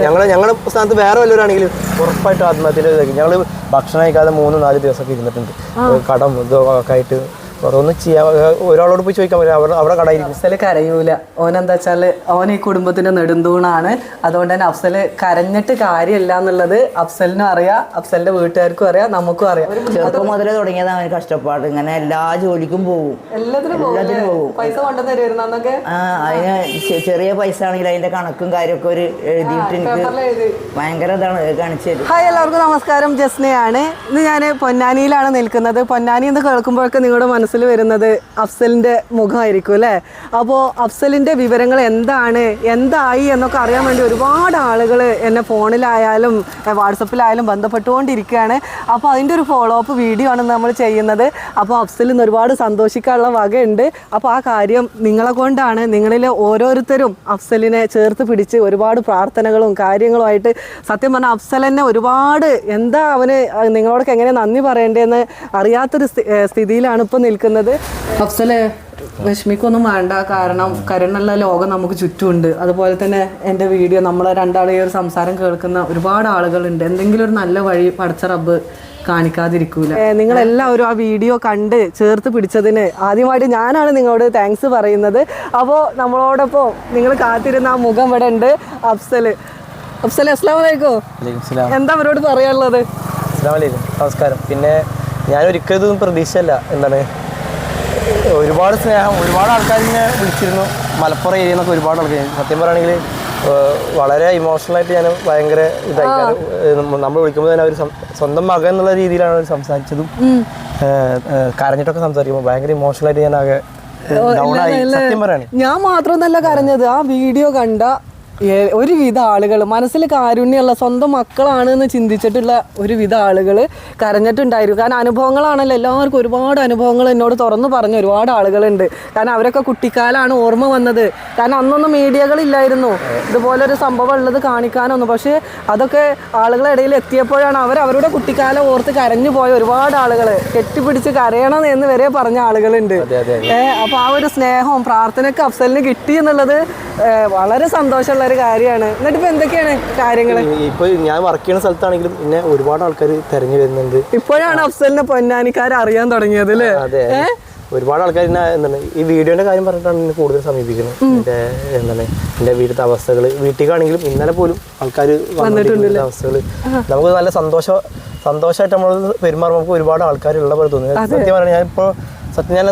ഞങ്ങൾ ഞങ്ങളുടെ സ്ഥാനത്ത് വേറെ വല്ലവരാണെങ്കിലും ഉറപ്പായിട്ട് ആത്മഹത്യയിലേക്ക് ഞങ്ങൾ ഭക്ഷണം കഴിക്കാതെ മൂന്ന് നാല് ദിവസമൊക്കെ ഇരുന്നിട്ടുണ്ട്. കടം ഇതൊക്കെ ആയിട്ട് ഒന്നും ചെയ്യാൻ ഒരാളോട് പോയി ചോദിക്കാൻ പറ്റില്ല. അവിടെ അവിടെ കടയിരിക്കും അഫ്സൽ കരയൂല. ഓൻ എന്താ വെച്ചാൽ ഓൻ ഈ കുടുംബത്തിന്റെ നെടുന്തൂണാണ്. അതുകൊണ്ട് തന്നെ അഫ്സൽ കരഞ്ഞിട്ട് കാര്യമില്ല എന്നുള്ളത് അഫ്സലിനും അറിയാം. അഫ്സലിന്റെ വീട്ടുകാർക്കും അറിയാം. നമുക്കും അറിയാം. ചെറുപ്പം മുതലേ തുടങ്ങിയതാണ് അവന് കഷ്ടപ്പാട്. ഇങ്ങനെ എല്ലാ ജോലിക്കും പോകും എല്ലാത്തിനും പോകും എല്ലാത്തിനും പോകും പൈസ കൊണ്ടുവന്ന് തരുമായിരുന്നു ആ അതിന് ചെ- ചെറിയ പൈസ ആണെങ്കിൽ അതിന്റെ കണക്കും കാര്യമൊക്കെ ഒരു എഴുതിയിട്ട് എനിക്ക്. ഭയങ്കര ഇതാണ് കാണിച്ചു തരും. ഹായ് എല്ലാവർക്കും നമസ്കാരം. ജസ്നയാണ്. ഇന്ന് ഞാൻ പൊന്നാനിയിലാണ് നിൽക്കുന്നത്. പൊന്നാനി എന്ന് കേൾക്കുമ്പോഴൊക്കെ നിങ്ങളുടെ മനസ്സിൽ വരുന്നത് അഫ്സലിന്റെ മുഖമായിരിക്കും അല്ലേ? അപ്പോൾ അഫ്സലിന്റെ വിവരങ്ങൾ എന്താണ്? എന്തായി എന്നൊക്കെ അറിയാൻ വേണ്ടി ഒരുപാട് ആളുകൾ എന്നെ ഫോണിലായാലും വാട്സപ്പിലായാലും ബന്ധപ്പെട്ടുകൊണ്ടിരിക്കുകയാണ്. അപ്പോൾ അതിന്റെ ഒരു ഫോളോ അപ്പ് വീഡിയോ ആണ് നമ്മൾ ചെയ്യുന്നത്. അപ്പോൾ ഇന്ന് ഒരുപാട് സന്തോഷിക്കാനുള്ള വകയുണ്ട്. അപ്പോൾ ആ കാര്യം നിങ്ങളെ കൊണ്ടാണ് നിങ്ങളിൽ ഓരോരുത്തരും അഫ്സലിനെ ചേർത്ത് പിടിച്ച് ഒരുപാട് പ്രാർത്ഥനകളും കാര്യങ്ങളുമായിട്ട് സത്യം പറഞ്ഞാൽ അഫ്സൽ തന്നെ ഒരുപാട് എന്താ അവന് നിങ്ങളോടൊക്കെ എങ്ങനെ നന്ദി പറയേണ്ടതെന്ന് അറിയാത്തൊരു സ്ഥിതിയിലാണ് ഇപ്പോൾ അഫ്സൽ വിഷമിക്കൊന്നും വേണ്ട. കാരണം കരുണുള്ള ലോകം നമുക്ക് ചുറ്റുമുണ്ട്. അതുപോലെ തന്നെ എന്റെ വീഡിയോ നമ്മളെ രണ്ടാളെയും ഒരു സംസാരം കേൾക്കുന്ന ഒരുപാട് ആളുകളുണ്ട്. എന്തെങ്കിലും ഒരു നല്ല വഴി പടച്ച റബ്ബ് കാണിക്കാതിരിക്കൂല. നിങ്ങൾ എല്ലാവരും ആ വീഡിയോ കണ്ട് ചേർത്ത് പിടിച്ചതിന് ആദ്യമായിട്ട് ഞാനാണ് നിങ്ങളോട് താങ്ക്സ് പറയുന്നത്. അപ്പോൾ നമ്മളോടൊപ്പം നിങ്ങൾ കാത്തിരുന്ന ആ മുഖം ഇവിടെ ഉണ്ട് അഫ്സൽ അഫ്സൽ അസ്ലാം വലൈക്കും വലൈക്കും സ്ലാം എന്താ അവരോട് പറയാനുള്ളത്? നമസ്കാരം. പിന്നെ ഞാൻ ഒരിക്കലും ഇതൊന്നും പ്രതീക്ഷയല്ല എന്താണ്? ഒരുപാട് സ്നേഹം ഒരുപാട് ആൾക്കാർ എന്നെ വിളിച്ചിരുന്നു. മലപ്പുറം ഏരിയ എന്നൊക്കെ ഒരുപാട് ആൾക്കാർ സത്യം പറയുകയാണെങ്കിൽ വളരെ ഇമോഷണലായിട്ട് ഞാൻ ഭയങ്കര ഇതായി നമ്മൾ വിളിക്കുമ്പോൾ തന്നെ അവർ സ്വന്തം മകൻ എന്നുള്ള രീതിയിലാണ് അവർ സംസാരിച്ചതും കരഞ്ഞിട്ടൊക്കെ സംസാരിക്കുമ്പോൾ ഭയങ്കര ഇമോഷണലായിട്ട് ഞാൻ ആകെ ഞാൻ മാത്രമൊന്നല്ല കരഞ്ഞത്. ആ വീഡിയോ കണ്ട ഒരുവിധ ആളുകൾ മനസ്സിൽ കാരുണ്യമുള്ള സ്വന്തം മക്കളാണ് എന്ന് ചിന്തിച്ചിട്ടുള്ള ഒരുവിധ ആളുകൾ കരഞ്ഞിട്ടുണ്ടായിരുന്നു. കാരണം അനുഭവങ്ങളാണല്ലോ. എല്ലാവർക്കും ഒരുപാട് അനുഭവങ്ങൾ എന്നോട് തുറന്നു പറഞ്ഞ ഒരുപാട് ആളുകളുണ്ട്. കാരണം അവരൊക്കെ കുട്ടിക്കാലാണ് ഓർമ്മ വന്നത്. കാരണം അന്നൊന്നും മീഡിയകളില്ലായിരുന്നു. ഇതുപോലൊരു സംഭവം ഉള്ളത് കാണിക്കാനൊന്നും. പക്ഷേ അതൊക്കെ ആളുകളുടെ ഇടയിൽ എത്തിയപ്പോഴാണ് അവർ അവരുടെ കുട്ടിക്കാലം ഓർത്ത് കരഞ്ഞു പോയ ഒരുപാട് ആളുകൾ കെട്ടിപ്പിടിച്ച് കരയണം എന്ന് വരെ പറഞ്ഞ ആളുകളുണ്ട്. അതെ അതെ ഏ, ആ ഒരു സ്നേഹവും പ്രാർത്ഥനയ്ക്ക് അഫ്സലിന് കിട്ടി എന്നുള്ളത് വളരെ സന്തോഷമുള്ള ഒരു കാര്യമാണ്. എന്നിട്ട് ഇപ്പൊ എന്തൊക്കെയാണ് കാര്യങ്ങൾ ഇപ്പൊ ഞാൻ വർക്ക് ചെയ്യുന്ന സ്ഥലത്താണെങ്കിലും പിന്നെ ഒരുപാട് ആൾക്കാർ തെരഞ്ഞു വരുന്നുണ്ട്. ഇപ്പോഴാണ് അഫ്സലിനെ പൊന്നാനിക്കാർ അറിയാൻ തുടങ്ങിയത് അല്ലേ? അതെ. ഒരുപാട് ആൾക്കാർ എന്നെ എന്താണ് ഈ വീഡിയോന്റെ കാര്യം പറഞ്ഞിട്ടാണ് എന്നെ കൂടുതൽ സമീപിക്കുന്നത്. എന്റെ എന്താണ് എന്റെ വീട്ടിലത്തെ അവസ്ഥകൾ വീട്ടിലേക്കാണെങ്കിലും ഇന്നലെ പോലും ആൾക്കാർ വന്നിട്ടുണ്ട് അവസ്ഥകൾ നമുക്ക് നല്ല സന്തോഷം സന്തോഷമായിട്ട് നമ്മൾ പെരുമാറുമ്പോൾ നമുക്ക് ഒരുപാട് ആൾക്കാർ ഉള്ള പോലെ തോന്നുന്നു. സത്യം പറഞ്ഞാൽ ഞാൻ ഇപ്പോൾ സത്യം ഞാൻ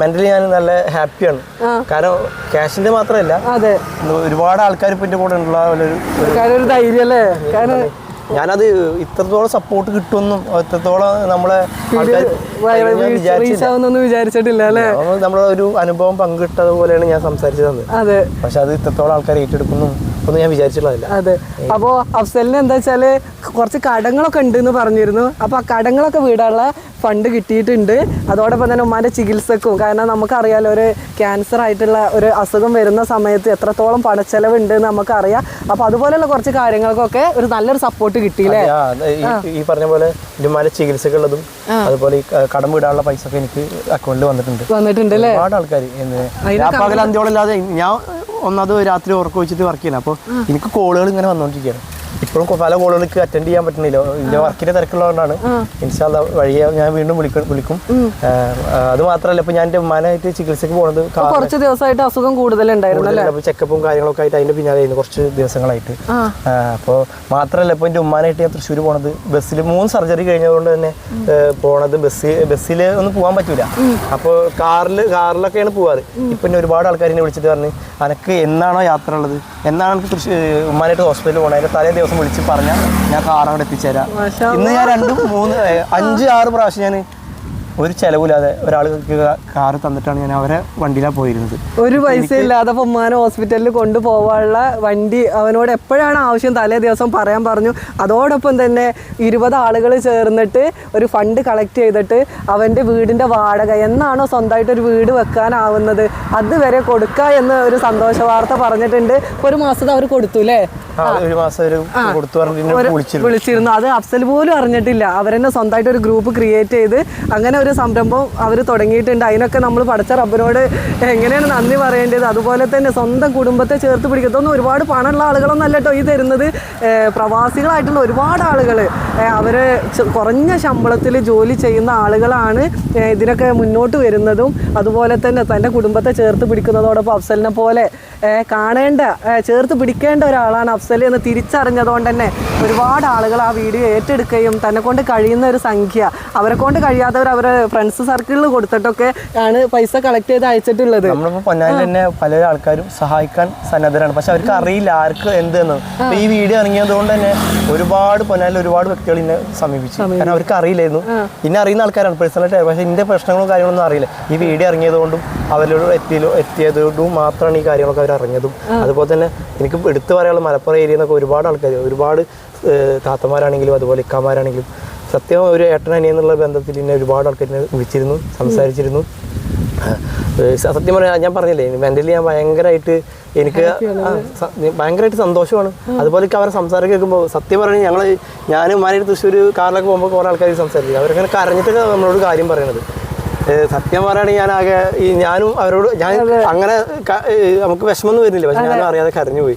മെന്റലി ഞാൻ നല്ല ഹാപ്പിയാണ്. കാരണം ക്യാഷിന്റെ മാത്രമല്ല ഒരുപാട് ആൾക്കാർ ഇപ്പൊ എന്റെ കൂടെ ഉള്ള പോലെ ഒരു കാരണം ഒരു ധൈര്യം അല്ലേ? കാരണം ഞാനത് ഇത്രത്തോളം സപ്പോർട്ട് കിട്ടുമെന്നും ഇത്രത്തോളം നമ്മളെ വിചാരിച്ചിട്ടില്ല അല്ലേ? നമ്മളെ ഒരു അനുഭവം പങ്കിട്ടത് പോലെയാണ് ഞാൻ സംസാരിച്ചത് പക്ഷെ അത് ഇത്രത്തോളം ആൾക്കാർ ഏറ്റെടുക്കുന്നു ഒന്നും ഞാൻ വിചാരിച്ചിട്ടുള്ളതല്ല. അതെ. അപ്പോൾ അഫ്സലിന് എന്താ വെച്ചാൽ കുറച്ച് കടങ്ങളൊക്കെ ഉണ്ട് എന്ന് പറഞ്ഞിരുന്നു. അപ്പോൾ ആ കടങ്ങളൊക്കെ വീടാനുള്ള ഫണ്ട് കിട്ടിയിട്ടുണ്ട്. അതോടൊപ്പം തന്നെ ഉമ്മാന്റെ ചികിത്സക്കും. കാരണം നമുക്കറിയാലോ ഒരു ക്യാൻസർ ആയിട്ടുള്ള ഒരു അസുഖം വരുന്ന സമയത്ത് എത്രത്തോളം പണച്ചെലവുണ്ട് എന്ന് നമുക്കറിയാം. അപ്പോൾ അതുപോലെയുള്ള കുറച്ച് കാര്യങ്ങൾക്കൊക്കെ ഒരു നല്ലൊരു സപ്പോർട്ട് കിട്ടിയില്ലേ? ഈ പറഞ്ഞ പോലെ ഉമ്മാന്റെ ചികിത്സക്കുള്ളതും അതുപോലെ ഈ കടം വിടാനുള്ള പൈസ ഒക്കെ എനിക്ക് അക്കൗണ്ടിൽ വന്നിട്ടുണ്ട്. വന്നിട്ടുണ്ട് ഒരുപാട് ആൾക്കാർ ഞാൻ ഒന്നത് രാത്രി ഉറക്കം വെച്ചിട്ട് വർക്ക് ചെയ്യണം. അപ്പോൾ എനിക്ക് കോളുകൾ ഇങ്ങനെ വന്നുകൊണ്ടിരിക്കുകയാണ് ഇപ്പോഴും പല കോളുകൾക്ക് അറ്റൻഡ് ചെയ്യാൻ പറ്റുന്നില്ല. എന്റെ വർക്കിന്റെ തിരക്കുള്ളതുകൊണ്ടാണ്. ഇൻഷാല്ല വഴിയെ ഞാൻ വീണ്ടും വിളിക്കും വിളിക്കും. അത് മാത്രമല്ല ഇപ്പൊ ഞാൻ എന്റെ ഉമ്മാനായിട്ട് ചികിത്സക്ക് പോകുന്നത് കുറച്ച് ദിവസമായിട്ട് അസുഖം കൂടുതലുണ്ടായിരുന്നു ചെക്കപ്പും കാര്യങ്ങളൊക്കെ ആയിട്ട് അതിന്റെ പിന്നാലെ കുറച്ച് ദിവസങ്ങളായിട്ട്. അപ്പോൾ മാത്രല്ല ഇപ്പൊ എന്റെ ഉമ്മാനായിട്ട് ഞാൻ തൃശ്ശൂർ പോണത് ബസ്സിൽ മൂന്ന് സർജറി കഴിഞ്ഞതുകൊണ്ട് തന്നെ പോണത് ബസ് ബസ്സിൽ ഒന്നും പോകാൻ പറ്റൂല. അപ്പോൾ കാറിൽ കാറിലൊക്കെയാണ് പോവാറ്. ഇപ്പൊ എന്നെ ഒരുപാട് ആൾക്കാർ എന്നെ വിളിച്ചിട്ട് പറഞ്ഞ് അനക്ക് എന്നാണോ യാത്ര ഉള്ളത്? എന്നാണ് എനിക്ക് തൃശ്ശൂർ ഉമ്മാനായിട്ട് ഹോസ്പിറ്റലിൽ പോകണത് അതിന്റെ തലേ ദിവസം വിളിച്ച് പറഞ്ഞാൽ ഞാൻ കാർ അവിടെ എത്തിച്ചേരാം ഇന്ന് ഞാൻ രണ്ടും മൂന്ന് അഞ്ച് ആറ് പ്രാവശ്യം ഞാൻ ഒരു ചെലവില്ലാതെ ഒരാൾക്ക് കാറ് തന്നിട്ടാണ് ഞാൻ അവരെ വണ്ടിയിലാണ് പോയിരുന്നത്. ഒരു പൈസ ഇല്ലാതെ ഉമ്മാനെ ഹോസ്പിറ്റലിൽ കൊണ്ടുപോകാനുള്ള വണ്ടി അവനോട് എപ്പോഴാണ് ആവശ്യം? തലേ ദിവസം പറയാൻ പറഞ്ഞു. അതോടൊപ്പം തന്നെ ഇരുപത് ആളുകൾ ചേർന്നിട്ട് ഒരു ഫണ്ട് കളക്ട് ചെയ്തിട്ട് അവന്റെ വീടിന്റെ വാടക എന്നാണോ സ്വന്തമായിട്ട് ഒരു വീട് വെക്കാനാവുന്നത്? അതുവരെ കൊടുക്കുക എന്ന് ഒരു സന്തോഷ വാർത്ത പറഞ്ഞിട്ടുണ്ട് ഒരു മാസത്തെ അവർ കൊടുത്തു അല്ലേ ഒരു മാസം കൊടുത്തു വിളിച്ചിരുന്നു. വിളിച്ചിരുന്നു. അത് അഫ്സൽ പോലും അറിഞ്ഞിട്ടില്ല. അവരെന്നെ സ്വന്തമായിട്ട് ഒരു ഗ്രൂപ്പ് ക്രിയേറ്റ് ചെയ്ത് അങ്ങനെ ഒരു നല്ലൊരു സംരംഭം അവർ തുടങ്ങിയിട്ടുണ്ട്. അതിനൊക്കെ നമ്മൾ പഠിച്ച റബ്ബിനോട് എങ്ങനെയാണ് നന്ദി പറയേണ്ടത്? അതുപോലെ തന്നെ സ്വന്തം കുടുംബത്തെ ചേർത്ത് പിടിക്കത്തൊന്നും ഒരുപാട് പണമുള്ള ആളുകളൊന്നും അല്ല കേട്ടോ ഈ തരുന്നത്. പ്രവാസികളായിട്ടുള്ള ഒരുപാട് ആളുകൾ അവർ കുറഞ്ഞ ശമ്പളത്തിൽ ജോലി ചെയ്യുന്ന ആളുകളാണ് ഇതിനൊക്കെ മുന്നോട്ട് വരുന്നതും അതുപോലെ തന്നെ തന്റെ കുടുംബത്തെ ചേർത്ത് പിടിക്കുന്നതോടൊപ്പം അഫ്സലിനെ പോലെ കാണേണ്ട ചേർത്ത് പിടിക്കേണ്ട ഒരാളാണ് അഫ്സൽ എന്ന് തിരിച്ചറിഞ്ഞതുകൊണ്ട് തന്നെ ഒരുപാട് ആളുകൾ ആ വീഡിയോ ഏറ്റെടുക്കുകയും തന്നെ കൊണ്ട് കഴിയുന്ന ഒരു സംഖ്യ. അവരെ കൊണ്ട് കഴിയാത്തവർ അവരെ ഫ്രണ്ട്സ് സർക്കിളിൽ കൊടുത്തിട്ടൊക്കെ ആണ് പൈസ കളക്ട് ചെയ്ത് അയച്ചിട്ടുള്ളത്. പൊന്നാനിൽ തന്നെ പല ആൾക്കാരും സഹായിക്കാൻ സന്നദ്ധരാണ്. പക്ഷെ അവർക്ക് അറിയില്ല ആർക്ക് എന്തെന്ന് ഈ വീഡിയോ ഇറങ്ങിയത് കൊണ്ട് തന്നെ ഒരുപാട് പൊന്നാലിൽ ഒരുപാട് വ്യക്തികൾ ഇന്നെ സമീപിച്ചു. കാരണം അവർക്ക് അറിയില്ലായിരുന്നു. ഇന്നെ അറിയുന്ന ആൾക്കാരാണ് പേഴ്സണലായിട്ട് പക്ഷെ ഇതിന്റെ പ്രശ്നങ്ങളും കാര്യങ്ങളൊന്നും അറിയില്ല. ഈ വീഡിയോ ഇറങ്ങിയത് കൊണ്ടും അവരോട് എത്തിയതുകൊണ്ടും മാത്രമാണ് ഈ കാര്യങ്ങളൊക്കെ അവർ അറിഞ്ഞതും അതുപോലെ തന്നെ എനിക്ക് എടുത്തു പറയാനുള്ള മലപ്പുറം ഏരിയയിൽ നിന്നൊക്കെ ഒരുപാട് ആൾക്കാർ ഒരുപാട് താത്തമാരാണെങ്കിലും അതുപോലെ ഇക്കാമാരാണെങ്കിലും സത്യം ഒരു ഏട്ടനനിയ എന്നുള്ള ബന്ധത്തിൽ എന്നെ ഒരുപാട് ആൾക്കാർ എന്നെ വിളിച്ചിരുന്നു സംസാരിച്ചിരുന്നു. സത്യം പറഞ്ഞാൽ ഞാൻ പറഞ്ഞില്ലേ മെന്റലി ഞാൻ ഭയങ്കരമായിട്ട് എനിക്ക് ഭയങ്കരമായിട്ട് സന്തോഷമാണ്. അതുപോലെ അവരെ സംസാരം കേൾക്കുമ്പോൾ സത്യം പറഞ്ഞാൽ ഞങ്ങൾ ഞാനും ഉമ്മാനായിട്ട് തൃശ്ശൂർ കാറിലൊക്കെ പോകുമ്പോൾ കുറേ ആൾക്കാർ സംസാരിക്കും. അവരങ്ങനെ കരഞ്ഞിട്ടൊക്കെ നമ്മളോട് കാര്യം പറയണത്. സത്യം പറയുകയാണെങ്കിൽ ഞാൻ ആകെ ഈ ഞാനും അവരോട് ഞാൻ അങ്ങനെ നമുക്ക് വിഷമൊന്നും വരുന്നില്ല. പക്ഷെ ഞാനും അറിയാതെ കരഞ്ഞു പോയി.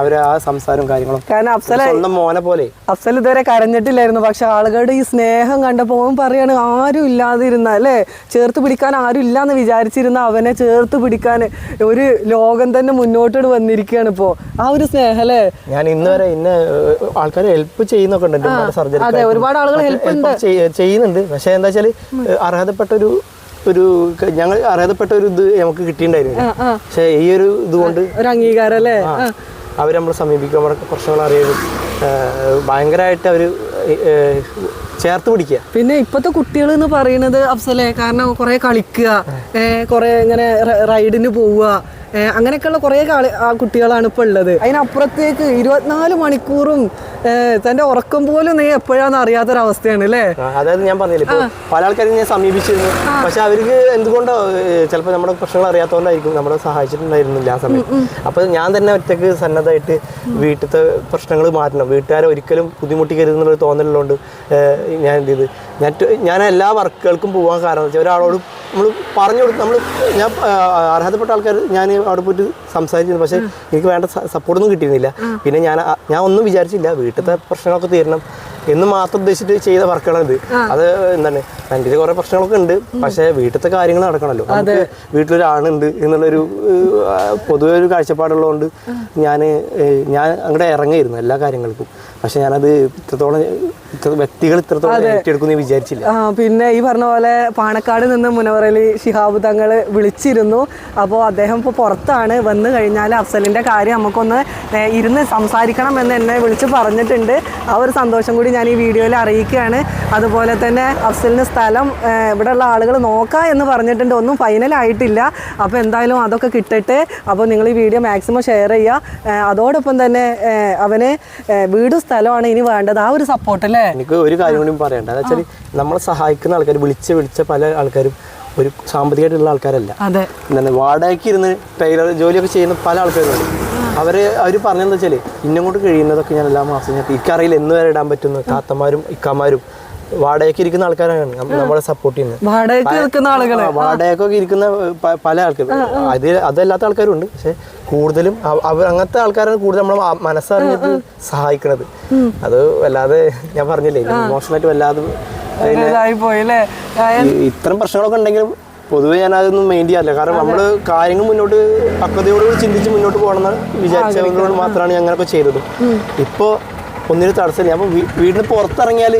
അവർ ആ സംസാരവും കാര്യങ്ങളും കാരണം അഫ്സൽ സ്വന്തം മോനെ പോലെ. അഫ്സൽ ഇതുവരെ കരഞ്ഞിട്ടില്ലായിരുന്നു. പക്ഷെ ആളുകളുടെ ഈ സ്നേഹം കണ്ടപ്പോൾ അവൻ പറയാണ് ആരും ഇല്ലാതിരുന്ന അല്ലേ? ചേർത്ത് പിടിക്കാൻ ആരും ഇല്ലാന്ന് വിചാരിച്ചിരുന്ന അവനെ ചേർത്ത് പിടിക്കാൻ ഒരു ലോകം തന്നെ മുന്നോട്ട് വന്നിരിക്കുകയാണ് ഇപ്പോ ആ ഒരു സ്നേഹം അല്ലേ? ഞാൻ ഇന്ന് വരെ ഇന്ന് ആൾക്കാർ ഹെൽപ്പ് ചെയ്യുന്നൊക്കെ ഉണ്ട്. സർജറി അതെ, ഒരുപാട് ആളുകൾ ഹെൽപ്പ് ചെയ്യുന്നുണ്ട്. പക്ഷെ എന്താ വെച്ചാൽ അർഹതപ്പെട്ട ഒരു ഒരു ഞങ്ങൾ അർഹതപ്പെട്ട ഒരു ഇത് നമുക്ക് കിട്ടിയിട്ടുണ്ടായിരുന്നു. പക്ഷെ ഈ ഒരു ഇതുകൊണ്ട് ഒരു അംഗീകാരം അല്ലേ അവർ അവർ നമ്മളെ സമീപിക്കും നമ്മുടെ പ്രശ്നങ്ങൾ അറിയാനും ഭയങ്കരമായിട്ട് അവർ ഏഹ്, ചേർത്ത് പിടിക്കുക. പിന്നെ ഇപ്പോഴത്തെ കുട്ടികൾ എന്ന് പറയുന്നത് അഫ്സലെ കാരണം കുറേ കളിക്കുക കുറേ ഇങ്ങനെ റൈഡിന് പോവുക അങ്ങനെയൊക്കെയുള്ള കുറേ കുട്ടികളാണ് ഇപ്പോൾ ഉള്ളത്. അതിനപ്പുറത്തേക്ക് ഇരുപത്തിനാല് മണിക്കൂറും തന്റെ ഉറക്കം പോലും നീ എപ്പോഴാന്ന് അറിയാത്തൊരവസ്ഥയാണ് അല്ലേ അതായത് ഞാൻ പറഞ്ഞില്ലേ ഇപ്പൊ പല ആൾക്കാരും ഞാൻ സമീപിച്ചിരുന്നു. പക്ഷെ അവർക്ക് എന്തുകൊണ്ടോ ചിലപ്പോൾ നമ്മുടെ പ്രശ്നങ്ങൾ അറിയാത്തതുകൊണ്ടായിരിക്കും നമ്മളെ സഹായിച്ചിട്ടുണ്ടായിരുന്നില്ല ആ സമയത്ത് അപ്പൊ ഞാൻ തന്നെ ഒറ്റയ്ക്ക് സന്നദ്ധമായിട്ട് വീട്ടിലത്തെ പ്രശ്നങ്ങൾ മാറ്റണം. വീട്ടുകാരെ ഒരിക്കലും ബുദ്ധിമുട്ടിക്കരുത് എന്നുള്ളൊരു തോന്നലുള്ളതുകൊണ്ട് ഞാൻ എന്ത് ചെയ്ത് ഞാൻ ഞാൻ എല്ലാ വർക്കുകൾക്കും പോകാൻ കാരണം വെച്ചാൽ ഒരാളോട് നമ്മൾ പറഞ്ഞു കൊടുക്കും നമ്മൾ ഞാൻ അർഹതപ്പെട്ട ആൾക്കാർ ഞാൻ അവിടെ പോയിട്ട് സംസാരിച്ചിരുന്നു. പക്ഷെ എനിക്ക് വേണ്ട സപ്പോർട്ടൊന്നും കിട്ടിയിരുന്നില്ല. പിന്നെ ഞാൻ ഞാൻ ഒന്നും വിചാരിച്ചില്ല വീട്ടിലത്തെ പ്രശ്നങ്ങളൊക്കെ തീരണം. എന്ന് മാത്രം ഉദ്ദേശിച്ചിട്ട് ചെയ്ത വർക്കാണ് ഇത് അത് എന്താണ് എന്റെ കുറെ പ്രശ്നങ്ങളൊക്കെ ഉണ്ട്. പക്ഷേ വീട്ടിലത്തെ കാര്യങ്ങൾ നടക്കണമല്ലോ നമുക്ക് വീട്ടിലൊരാണുണ്ട് എന്നുള്ളൊരു പൊതുവെ ഒരു കാഴ്ചപ്പാടുള്ളതുകൊണ്ട് ഞാൻ ഞാൻ അങ്ങോട്ട് ഇറങ്ങിയിരുന്നു എല്ലാ കാര്യങ്ങൾക്കും. പക്ഷെ ഞാനത് ഇത്രത്തോളം ഇത്ര വ്യക്തികൾ ഇത്രത്തോളം ഏറ്റെടുക്കുന്ന വിചാരിച്ചില്ല. പിന്നെ ഈ പറഞ്ഞ പോലെ പാണക്കാട് നിന്ന് മുനവറലി ഷിഹാബ് തങ്ങൾ വിളിച്ചിരുന്നു. അപ്പോൾ അദ്ദേഹം ഇപ്പോൾ പുറത്താണ്. വന്നു കഴിഞ്ഞാൽ അഫ്സലിന്റെ കാര്യം നമുക്കൊന്ന് ഇരുന്ന് സംസാരിക്കണം എന്ന് എന്നെ വിളിച്ച് പറഞ്ഞിട്ടുണ്ട്. ആ ഒരു സന്തോഷം കൂടി ഞാൻ ഈ വീഡിയോയിൽ അറിയിക്കുകയാണ്. അതുപോലെ തന്നെ അഫ്സലിന് സ്ഥലം ഇവിടെ ഇവിടെയുള്ള ആളുകൾ നോക്കാം എന്ന് പറഞ്ഞിട്ടുണ്ട്. ഒന്നും ഫൈനൽ ആയിട്ടില്ല. അപ്പോൾ എന്തായാലും അതൊക്കെ കിട്ടട്ടെ അപ്പോൾ നിങ്ങൾ ഈ വീഡിയോ മാക്സിമം ഷെയർ ചെയ്യുക. അതോടൊപ്പം തന്നെ അവന് വീടും സ്ഥലമാണ് ഇനി വേണ്ടത്. ആ ഒരു സപ്പോർട്ട് അല്ലേ? എനിക്ക് ഒരു കാര്യം കൂടി പറയണ്ട. എന്ന് വെച്ചാൽ നമ്മളെ സഹായിക്കുന്ന ആൾക്കാർ വിളിച്ച് വിളിച്ച പല ആൾക്കാരും ഒരു സാമ്പത്തികമായിട്ടുള്ള ആൾക്കാരല്ല. അതെ. എന്താണ് വാടകയ്ക്ക് ഇരുന്ന് ടൈലർ ജോലിയൊക്കെ ചെയ്യുന്ന പല ആൾക്കാരുണ്ട്. അവർ അവർ പറഞ്ഞെന്താ വെച്ചാൽ ഇന്നും കൊണ്ട് കഴിയുന്നതൊക്കെ ഞാൻ എല്ലാ മാസം ഞാൻ ഇക്കറിയിൽ എന്ന് വരെ ഇടാൻ പറ്റുന്നു താത്തമാരും ഇക്കമാരും വാടകയ്ക്ക് ഇരിക്കുന്ന ആൾക്കാരാണ് നമ്മളെ സപ്പോർട്ട് ചെയ്യുന്നത്. വാടകയ്ക്കൊക്കെ ഇരിക്കുന്ന പല ആൾക്കാർ അത് അതല്ലാത്ത ആൾക്കാരുണ്ട്. പക്ഷെ കൂടുതലും അവർ അങ്ങനത്തെ ആൾക്കാരാണ് കൂടുതൽ നമ്മളെ മനസ്സറിഞ്ഞിട്ട് സഹായിക്കണത്. അത് വല്ലാതെ ഞാൻ പറഞ്ഞില്ലേ ഇമോഷണലായിട്ട് വല്ലാതെ ഇത്തരം പ്രശ്നങ്ങളൊക്കെ ഉണ്ടെങ്കിലും പൊതുവെ ഞാൻ അതൊന്നും മെയിൻ ചെയ്യാറില്ല. കാരണം നമ്മൾ കാര്യങ്ങൾ മുന്നോട്ട് പക്വതയോടുകൂടി ചിന്തിച്ച് മുന്നോട്ട് പോകണം എന്ന് വിചാരിച്ചതുകൊണ്ട് മാത്രമാണ് ഞങ്ങളൊക്കെ ചെയ്തത്. ഇപ്പോൾ ഒന്നിനും തടസ്സമില്ല. അപ്പോൾ വീടിന് പുറത്തിറങ്ങിയാൽ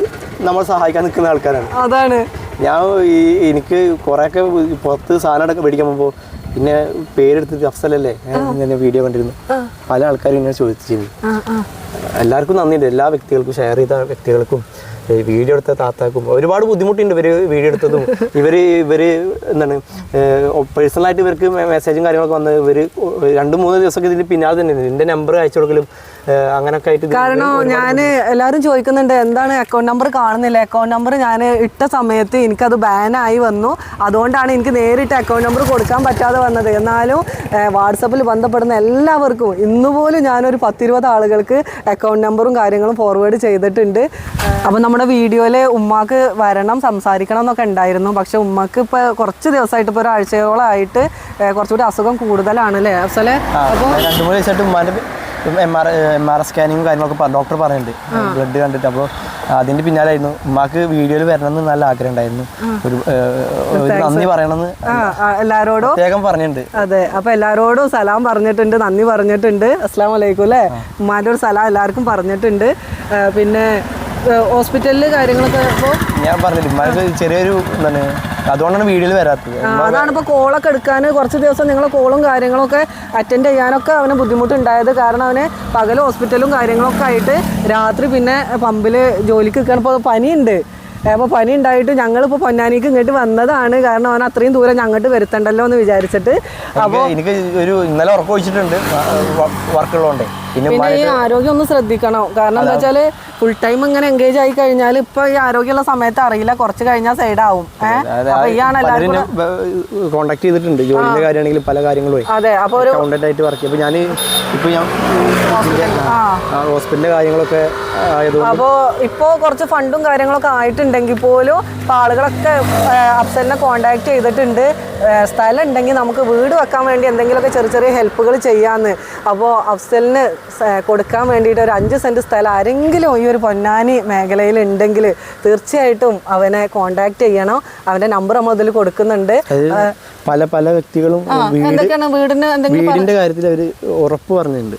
നമ്മൾ സഹായിക്കാൻ നിൽക്കുന്ന ആൾക്കാരാണ്. അതാണ്. ഞാൻ ഈ എനിക്ക് കുറേയൊക്കെ പുറത്ത് സാധനമൊക്കെ മേടിക്കാൻ പോകുമ്പോൾ പിന്നെ പേരെടുത്തിട്ട് അഫ്സലല്ലേ? ഞാൻ വീഡിയോ കണ്ടിരുന്നു. പല ആൾക്കാരും ഇങ്ങനെ ചോദിച്ചിരുന്നു. എല്ലാവർക്കും നന്ദിയുണ്ട്. എല്ലാ വ്യക്തികൾക്കും ഷെയർ ചെയ്ത വ്യക്തികൾക്കും വീഡിയോ എടുത്ത താത്താക്കും ഒരുപാട് ബുദ്ധിമുട്ടുണ്ട് ഇവർ വീഡിയോ എടുത്തതും. ഇവർ ഇവർ എന്താണ് പേഴ്സണലായിട്ട് ഇവർക്ക് മെസ്സേജും കാര്യങ്ങളൊക്കെ വന്ന് ഇവർ രണ്ട് മൂന്ന് ദിവസമൊക്കെ ഇതിന് പിന്നാലെ തന്നെ. എന്റെ നമ്പർ അയച്ചു കൊടുക്കലും അങ്ങനൊക്കെ ആയിട്ട് കാരണം ഞാൻ എല്ലാവരും ചോദിക്കുന്നുണ്ട് എന്താണ് അക്കൗണ്ട് നമ്പർ കാണുന്നില്ല? അക്കൗണ്ട് നമ്പർ ഞാൻ ഇട്ട സമയത്ത് എനിക്കത് ബാനായി വന്നു. അതുകൊണ്ടാണ് എനിക്ക് നേരിട്ട് അക്കൗണ്ട് നമ്പർ കൊടുക്കാൻ പറ്റാതെ വന്നത്. എന്നാലും വാട്സപ്പിൽ ബന്ധപ്പെടുന്ന എല്ലാവർക്കും ഇന്ന് പോലും ഞാനൊരു പത്തിരുപത് ആളുകൾക്ക് അക്കൗണ്ട് നമ്പറും കാര്യങ്ങളും ഫോർവേഡ് ചെയ്തിട്ടുണ്ട്. അപ്പോൾ നമ്മുടെ വീഡിയോയിലെ ഉമ്മാക്ക് വരണം സംസാരിക്കണം എന്നൊക്കെ ഉണ്ടായിരുന്നു. പക്ഷെ ഉമ്മക്ക് ഇപ്പൊ കുറച്ച് ദിവസമായിട്ട് ഇപ്പൊ ഒരാഴ്ചയോളമായിട്ട് കുറച്ചുകൂടി അസുഖം കൂടുതലാണ് അല്ലേ? അസലെ അപ്പോൾ രണ്ട് മൂന്ന് ദിവസമായിട്ട് ഉമ്മാന്റെ എം ആർ എം ആർ സ്കാനിങ്ങും കാര്യങ്ങളൊക്കെ ഡോക്ടർ പറയുന്നുണ്ട് ബ്ലഡ് കണ്ടിട്ട്. അപ്പോൾ അതിന്റെ പിന്നാലായിരുന്നു. ഉമ്മാക്ക് വീഡിയോയിൽ വരണമെന്ന് നല്ല ആഗ്രഹം ഉണ്ടായിരുന്നു ഒരു നന്ദി പറയണമെന്ന്. എല്ലാരോടും പ്രത്യേകം പറഞ്ഞിട്ടുണ്ട്. അതെ. അപ്പൊ എല്ലാരോടും സലാം പറഞ്ഞിട്ടുണ്ട് നന്ദി പറഞ്ഞിട്ടുണ്ട്. അസ്സാം വലൈക്കും അല്ലേ? ഉമ്മാന്റെ ഒരു സലാം എല്ലാവർക്കും പറഞ്ഞിട്ടുണ്ട്. പിന്നെ ഹോസ്പിറ്റലിൽ കാര്യങ്ങളൊക്കെ ഇപ്പോൾ ഞാൻ പറഞ്ഞില്ല ചെറിയൊരു എന്താണ് അതുകൊണ്ടാണ് വീഡിയോയിൽ വരാത്തത്. അതാണ് ഇപ്പോൾ കോളൊക്കെ എടുക്കാൻ കുറച്ച് ദിവസം നിങ്ങൾ കോളും കാര്യങ്ങളൊക്കെ അറ്റൻഡ് ചെയ്യാനൊക്കെ അവന് ബുദ്ധിമുട്ടുണ്ടായത് കാരണം അവന് പകൽ ഹോസ്പിറ്റലും കാര്യങ്ങളൊക്കെ ആയിട്ട് രാത്രി പിന്നെ പമ്പിൽ ജോലിക്ക് നിൽക്കാൻ ഇപ്പോൾ പനിയുണ്ട്. അപ്പോൾ പനി ഉണ്ടായിട്ട് ഞങ്ങളിപ്പോൾ പൊന്നാനിക്ക് ഇങ്ങോട്ട് വന്നതാണ്. കാരണം അവൻ അത്രയും ദൂരം ഞങ്ങോട്ട് വരുത്തണ്ടല്ലോ എന്ന് വിചാരിച്ചിട്ട്. അപ്പോൾ എനിക്ക് ഒരു ഇന്നലെ ഉറക്കം ഒഴിച്ചിട്ടുണ്ട്. വർക്കുള്ളതുകൊണ്ട്. പിന്നെ ഈ ആരോഗ്യം ഒന്ന് ശ്രദ്ധിക്കണം. കാരണം എന്താ വെച്ചാൽ ഫുൾ ടൈം ഇങ്ങനെ എൻഗേജ് ആയി കഴിഞ്ഞാൽ ഇപ്പൊ ഈ ആരോഗ്യമുള്ള സമയത്ത് അറിയില്ല. കുറച്ച് കഴിഞ്ഞാൽ സൈഡ് ആവും. കോണ്ടാക്ട് ചെയ്തിട്ടുണ്ട്. ജോലിന്റെ കാര്യമാണെങ്കിലും പല കാര്യങ്ങളും അതെ അപ്പൊ ഒരു ആയിട്ട് വർക്ക് ചെയ്യും. ഞാൻ ഇപ്പൊ ഞാൻ ഹോസ്പിറ്റലിന്റെ കാര്യങ്ങളൊക്കെ അപ്പോ ഇപ്പോ കുറച്ച് ഫണ്ടും കാര്യങ്ങളൊക്കെ ആയിട്ടുണ്ടെങ്കിൽ പോലും ഇപ്പം ആളുകളൊക്കെ അഫ്സലിനെ കോണ്ടാക്ട് ചെയ്തിട്ടുണ്ട്. സ്ഥലം ഉണ്ടെങ്കിൽ നമുക്ക് വീട് വെക്കാൻ വേണ്ടി എന്തെങ്കിലുമൊക്കെ ചെറിയ ചെറിയ ഹെൽപ്പുകൾ ചെയ്യാമെന്ന് അപ്പോൾ അഫ്സലിന് കൊടുക്കാൻ വേണ്ടിയിട്ട് ഒരു അഞ്ച് സെന്റ് സ്ഥലം ആരെങ്കിലും ഈ ഒരു പൊന്നാനി മേഖലയിൽ ഉണ്ടെങ്കിൽ തീർച്ചയായിട്ടും അവനെ കോണ്ടാക്ട് ചെയ്യണം. അവന്റെ നമ്പർ നമ്മൾ ഇതിൽ കൊടുക്കുന്നുണ്ട്. പല പല വ്യക്തികളും വീട് വീടിന്റെ കാര്യത്തിൽ അവർ ഉറപ്പ് പറഞ്ഞിട്ടുണ്ട്.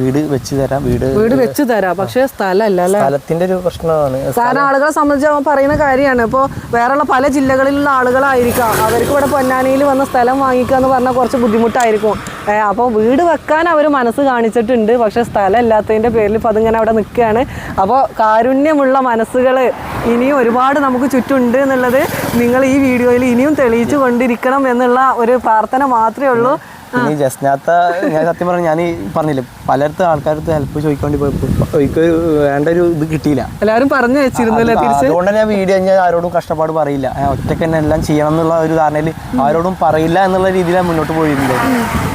വീട് വെച്ച് തരാം വീട് വീട് വെച്ച് തരാം. പക്ഷെ സ്ഥലമല്ല സ്ഥലത്തിന്റെ ഒരു പ്രശ്നമാണ്. കാരണം ആളുകളെ സംബന്ധിച്ച് പറയുന്ന കാര്യമാണ്. ഇപ്പോൾ വേറെയുള്ള പല ജില്ലകളിലുള്ള ആളുകളായിരിക്കാം. അവർക്ക് ഇവിടെ പൊന്നാനിയിൽ വന്ന സ്ഥലം വാങ്ങിക്കുക എന്ന് പറഞ്ഞാൽ കുറച്ച് ബുദ്ധിമുട്ടായിരിക്കും. അപ്പോൾ വീട് വെക്കാൻ അവർ മനസ്സ് കാണിച്ചിട്ടുണ്ട്. പക്ഷെ സ്ഥലം ഇല്ലാത്തതിന്റെ പേരിൽ ഇപ്പൊ അതിങ്ങനെ അവിടെ നിൽക്കുകയാണ്. അപ്പോൾ കാരുണ്യമുള്ള മനസ്സുകൾ ഇനിയും ഒരുപാട് നമുക്ക് ചുറ്റുണ്ട് എന്നുള്ളത് നിങ്ങൾ ഈ വീഡിയോയിൽ ഇനിയും തെളിയിച്ചു കൊണ്ടിരിക്കണം എന്നുള്ള ഒരു പ്രാർത്ഥന മാത്രമേ ഉള്ളൂ. പിന്നെ ഈ ജസ്നാത്ത ഞാൻ സത്യം പറഞ്ഞു ഞാൻ പറഞ്ഞില്ലേ പലർത്ത് ആൾക്കാരത്ത് ഹെൽപ്പ് ചോദിക്കേണ്ടി പോയപ്പോൾ എനിക്ക് വേണ്ട ഒരു ഇത് കിട്ടിയില്ല. എല്ലാവരും പറഞ്ഞു വെച്ചിരുന്നല്ലേ അത് അതുകൊണ്ട് ഞാൻ വീഡിയോ ഞാൻ ആരോടും കഷ്ടപ്പാട് പറയില്ല. ഞാൻ ഒറ്റയ്ക്ക് തന്നെ എല്ലാം ചെയ്യണം എന്നുള്ള ഒരു ധാരണയിൽ ആരോടും പറയില്ല എന്നുള്ള രീതിയിലാണ് മുന്നോട്ട് പോയിരുന്നത്.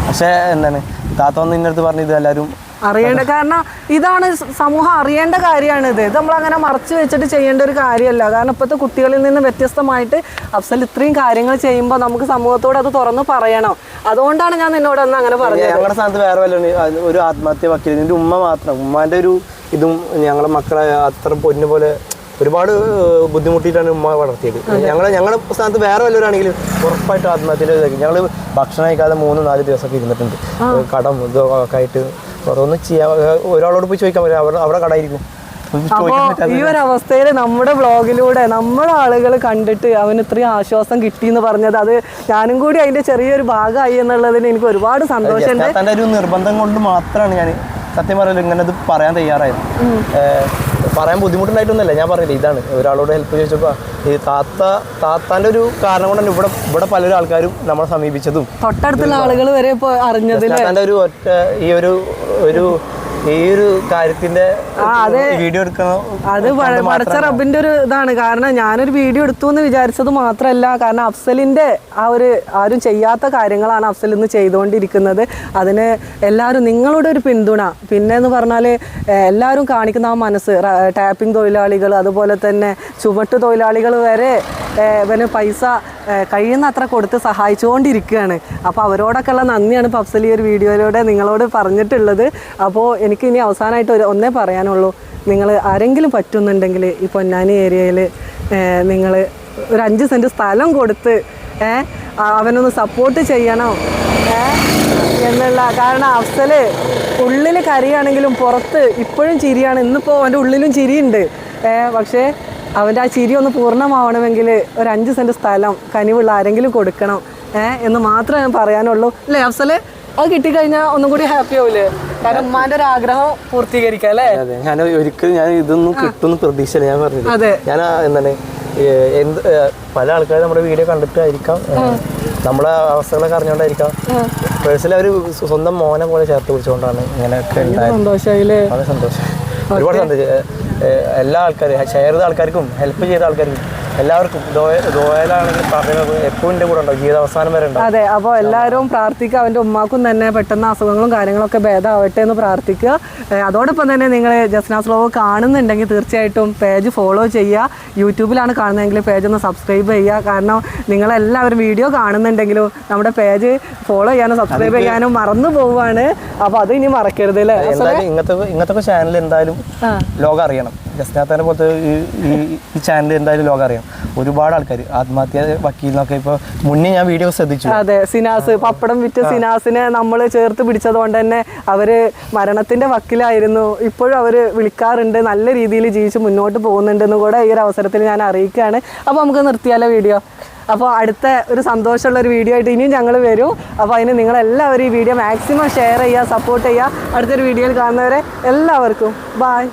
പക്ഷേ എന്താണ് താത്ത വന്ന് ഇന്നടുത്ത് പറഞ്ഞു ഇത് എല്ലാവരും അറിയേണ്ട കാരണം ഇതാണ് സമൂഹം അറിയേണ്ട കാര്യമാണ് ഇത് ഇത് നമ്മളങ്ങനെ മറച്ചു വെച്ചിട്ട് ചെയ്യേണ്ട ഒരു കാര്യമല്ല. കാരണം ഇപ്പോഴത്തെ കുട്ടികളിൽ നിന്ന് വ്യത്യസ്തമായിട്ട് അഫ്സൽ ഇത്രയും കാര്യങ്ങൾ ചെയ്യുമ്പോൾ നമുക്ക് സമൂഹത്തോട് അത് തുറന്ന് പറയണം. അതുകൊണ്ടാണ് ഞാൻ നിന്നോട് അന്ന് അങ്ങനെ പറഞ്ഞത്. ഞങ്ങളുടെ സ്ഥാനത്ത് വേറെ വല്ല ഒരു ആത്മഹത്യ വക്കീൽ എന്റെ ഉമ്മ മാത്രം. ഉമ്മാന്റെ ഒരു ഇതും ഞങ്ങളുടെ മക്കളെ അത്ര പൊന്നു പോലെ ഒരുപാട് ബുദ്ധിമുട്ടിയിട്ടാണ് ഉമ്മ വളർത്തിയത്. ഞങ്ങൾ ഞങ്ങളുടെ സ്ഥാനത്ത് വേറെ വല്ലവരാണെങ്കിലും ഉറപ്പായിട്ട് ആത്മഹത്യയിലേക്ക് ഞങ്ങൾ ഭക്ഷണം കഴിക്കാതെ മൂന്ന് നാല് ദിവസമൊക്കെ ഇരുന്നിട്ടുണ്ട്. കടം ഇതൊക്കെ ആയിട്ട് ഓരോന്ന് ചെയ്യാ ഒരാളോട് പോയി ചോദിക്കാൻ പറ്റില്ല. അവിടെ അപ്പോൾ ഈ ഒരു അവസ്ഥയിൽ നമ്മുടെ ബ്ലോഗിലൂടെ നമ്മുടെ ആളുകൾ കണ്ടിട്ട് അവന് ഇത്രയും ആശ്വാസം കിട്ടി എന്ന് പറഞ്ഞത് അത് ഞാനും കൂടി അതിന്റെ ചെറിയൊരു ഭാഗമായി എന്നുള്ളതിന് എനിക്ക് ഒരുപാട് സന്തോഷമുണ്ട്. ഒരു നിർബന്ധം കൊണ്ട് മാത്രമാണ് ഞാൻ സത്യം പറയല്ലോ ഇങ്ങനെ ഇത് പറയാൻ തയ്യാറായത്. പറയാൻ ബുദ്ധിമുട്ടുണ്ടായിട്ടൊന്നുമല്ല. ഞാൻ പറഞ്ഞില്ല ഇതാണ്. ഒരാളോട് ഹെൽപ്പ് ചോദിച്ചപ്പോൾ ഈ താത്ത താത്താന്റെ ഒരു കാരണം കൊണ്ടാണ് ഇവിടെ ഇവിടെ പലരും ആൾക്കാരും നമ്മളെ സമീപിച്ചതും. തൊട്ടടുത്തുള്ള ആളുകൾ വരെ ഇപ്പോൾ അറിഞ്ഞതിൽ താത്താന്റെ ഒരു ഒറ്റ ഈ ഒരു ഒരു ഈ ഒരു കാര്യത്തിന്റെ വീഡിയോ എടുക്കണോ? അത് പടച്ച റബ്ബിന്റെ ഒരു ഇതാണ്. കാരണം ഞാനൊരു വീഡിയോ എടുത്തു എന്ന് വിചാരിച്ചത് മാത്രമല്ല കാരണം അഫ്സലിന്റെ ആ ഒരു ആരും ചെയ്യാത്ത കാര്യങ്ങളാണ് അഫ്സൽ ഇന്ന് ചെയ്തുകൊണ്ടിരിക്കുന്നത്. അതിന് എല്ലാവരും നിങ്ങളുടെ ഒരു പിന്തുണ. പിന്നെ എന്ന് പറഞ്ഞാൽ എല്ലാവരും കാണിക്കുന്ന ആ മനസ്സ് ടാപ്പിംഗ് തൊഴിലാളികൾ അതുപോലെ തന്നെ ചുമട്ട് തൊഴിലാളികൾ വരെ പിന്നെ പൈസ കഴിയുന്ന അത്ര കൊടുത്ത് സഹായിച്ചുകൊണ്ടിരിക്കുകയാണ്. അപ്പോൾ അവരോടൊക്കെ ഉള്ള നന്ദിയാണ് ഇപ്പോൾ ഈ ഒരു വീഡിയോയിലൂടെ നിങ്ങളോട് പറഞ്ഞിട്ടുള്ളത്. അപ്പോൾ എനിക്ക് ഇനി അവസാനമായിട്ട് ഒരു ഒന്നേ പറയാനുള്ളൂ. നിങ്ങൾ ആരെങ്കിലും പറ്റുന്നുണ്ടെങ്കിൽ ഈ പൊന്നാനി ഏരിയയിൽ നിങ്ങൾ ഒരു അഞ്ച് സെന്റ് സ്ഥലം കൊടുത്ത് അവനൊന്ന് സപ്പോർട്ട് ചെയ്യണം? എന്നുള്ള കാരണം അഫ്സൽ ഉള്ളിൽ കരിയാണെങ്കിലും പുറത്ത് ഇപ്പോഴും ചിരിയാണ്. ഇന്നിപ്പോൾ അവന്റെ ഉള്ളിലും ചിരിയുണ്ട്. പക്ഷേ അവന്റെ ആ ചിരി ഒന്ന് പൂർണമാവണമെങ്കിൽ ഒരു അഞ്ച് സെന്റ് സ്ഥലം കനിവുള്ള ആരെങ്കിലും കൊടുക്കണം ഏ, എന്ന് മാത്രമേ ഞാൻ പറയാനുള്ളൂ. അല്ലേ അഫ്സൽ? അത് കിട്ടിക്കഴിഞ്ഞാൽ ഒന്നും കൂടി ഹാപ്പി ആവില്ലേ കാരണം ഉമ്മാന്റെ ഒരു ആഗ്രഹം പൂർത്തീകരിക്കാം അല്ലേ? അതെ ഞാൻ ഒരിക്കലും ഞാൻ ഇതൊന്നും കിട്ടുമെന്ന് പ്രതീക്ഷയില്ല ഞാൻ പറഞ്ഞത് അതെ. ഞാൻ എന്താണ് എന്ത് പല ആൾക്കാരും നമ്മുടെ വീഡിയോ കണ്ടിട്ടായിരിക്കാം നമ്മളെ അവസ്ഥകളൊക്കെ അറിഞ്ഞുകൊണ്ടായിരിക്കാം. പേഴ്സണലി അവർ സ്വന്തം മോനെ പോലെ ചേർത്ത് പിടിച്ചുകൊണ്ടാണ് ഇങ്ങനെയൊക്കെ ഉണ്ടായത്. സന്തോഷമായില്ലേ വളരെ സന്തോഷം. ഒരുപാട് സന്തോഷം. എല്ലാ ആൾക്കാരും ഷെയർ ചെയ്ത ആൾക്കാർക്കും ഹെൽപ്പ് ചെയ്ത ആൾക്കാർക്കും എല്ലാവർക്കും ദോയലാണെങ്കിൽ എപ്പോഴും എന്റെ കൂടെ ഉണ്ടോ? ജീവിതാവസാനം വരെ അതെ അപ്പോൾ എല്ലാവരും പ്രാർത്ഥിക്കുക. അവന്റെ ഉമ്മാക്കും തന്നെ പെട്ടെന്ന് അസുഖങ്ങളും കാര്യങ്ങളൊക്കെ ഭേദമാവട്ടെ എന്ന് പ്രാർത്ഥിക്കുക. അതോടൊപ്പം തന്നെ നിങ്ങൾ ജസ്നാസ് ലോവ് കാണുന്നുണ്ടെങ്കിൽ തീർച്ചയായിട്ടും പേജ് ഫോളോ ചെയ്യുക. യൂട്യൂബിലാണ് കാണുന്നതെങ്കിൽ പേജ് ഒന്ന് സബ്സ്ക്രൈബ് ചെയ്യുക. കാരണം നിങ്ങളെല്ലാവരും വീഡിയോ കാണുന്നുണ്ടെങ്കിലും നമ്മുടെ പേജ് ഫോളോ ചെയ്യാനും സബ്സ്ക്രൈബ് ചെയ്യാനും മറന്നു പോവുകയാണ്. അപ്പോൾ അത് ഇനി മറക്കരുത് അല്ലേ? ഇങ്ങനത്തെ ഇങ്ങനത്തെ ചാനൽ എന്തായാലും ലോകം അറിയണം. ജസ്നാത്തനെ പോലത്തെ ഈ ചാനൽ എന്തായാലും ലോകം അറിയണം. ഒരുപാട് ആൾക്കാർ ആത്മഹത്യ വക്കീലിനൊക്കെ ഇപ്പോൾ മുന്നേ ഞാൻ വീഡിയോ ശ്രദ്ധിച്ചു. അതെ സിനാസ് പപ്പടം വിറ്റ സിനാസിനെ നമ്മൾ ചേർത്ത് പിടിച്ചത് കൊണ്ട് തന്നെ അവർ മരണത്തിന്റെ വക്കിലായിരുന്നു. ഇപ്പോഴും അവർ വിളിക്കാറുണ്ട് നല്ല രീതിയിൽ ജീവിച്ച് മുന്നോട്ട് പോകുന്നുണ്ടെന്ന് കൂടെ ഈ ഒരു അവസരത്തിൽ ഞാൻ അറിയിക്കുകയാണ്. അപ്പോൾ നമുക്ക് നിർത്തിയാലോ വീഡിയോ അപ്പോൾ അടുത്ത ഒരു സന്തോഷമുള്ള ഒരു വീഡിയോ ആയിട്ട് ഇനിയും ഞങ്ങൾ വരും. അപ്പോൾ അതിന് നിങ്ങളെല്ലാവരും ഈ വീഡിയോ മാക്സിമം ഷെയർ ചെയ്യുക സപ്പോർട്ട് ചെയ്യുക. അടുത്തൊരു വീഡിയോയിൽ കാണുന്നവരെ എല്ലാവർക്കും ബായ്